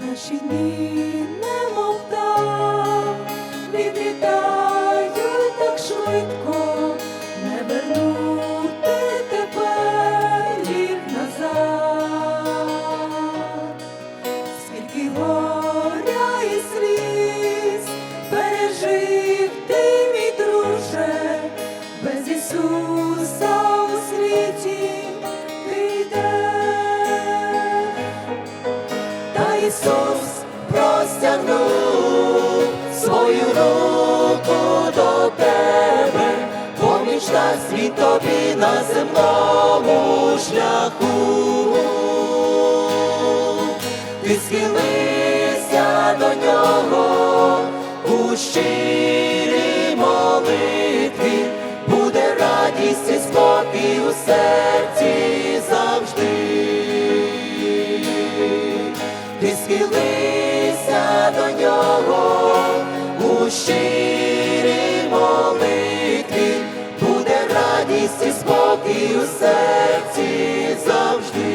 Наші дні немов так Ісус простягнув свою руку до тебе, поміч нас він тобі на земному шляху. Ти схилися до нього у схилися до нього у щирій молитві, буде радість і спокій у серці завжди.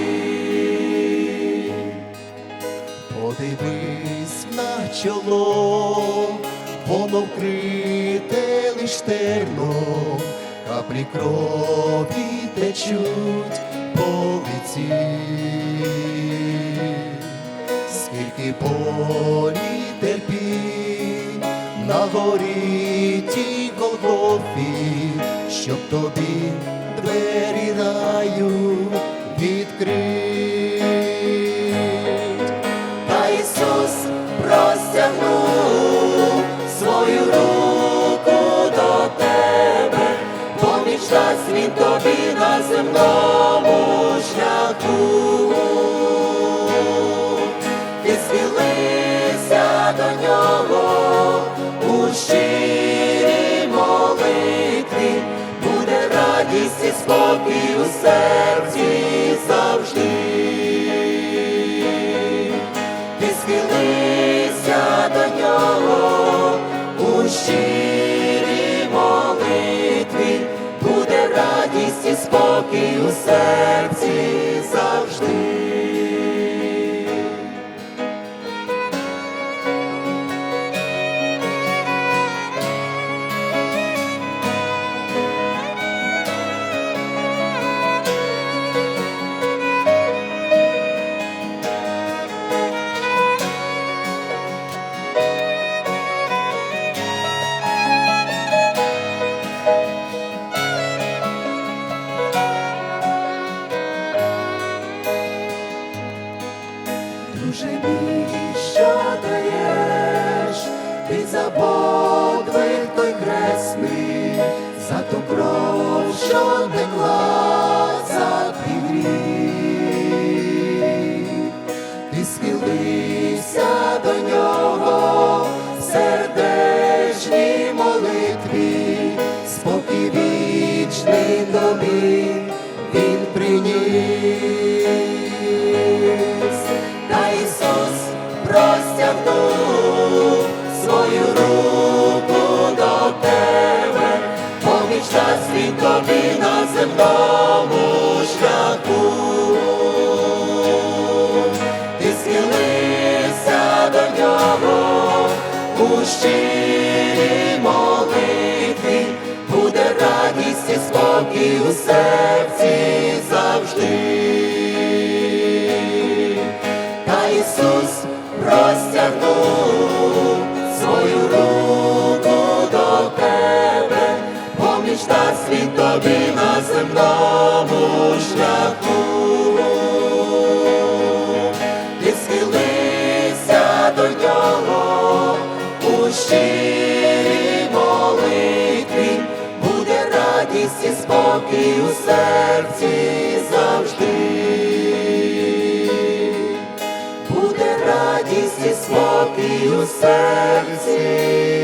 Подивись на чоло, воно вкрите лиш терном, каплі крові течуть по лиці. Скільки болі терпінь на горі тій Голгофі, щоб тобі двері раю відкрить. Та Ісус простягнув свою руку до тебе, поміч дасть він тобі на земному шляху. Щирій молитві, буде радість і спокій у серці завжди. Ти схилися до нього у щирій молитві, буде радість і спокій у серці завжди. Друже мій, що даєш, ти за подвиг той хресний, за ту кров, що текла за твій гріх. Ти схилився до нього сердечній молитві, він тобі на земному шляху. Ти схилився до нього у щирій молитві, буде радість і спокій у серці завжди. Та Ісус простягнув він тобі на земному шляху. Ти схилися до нього у щирій молитві, буде радість і спокій у серці завжди. Буде радість і спокій у серці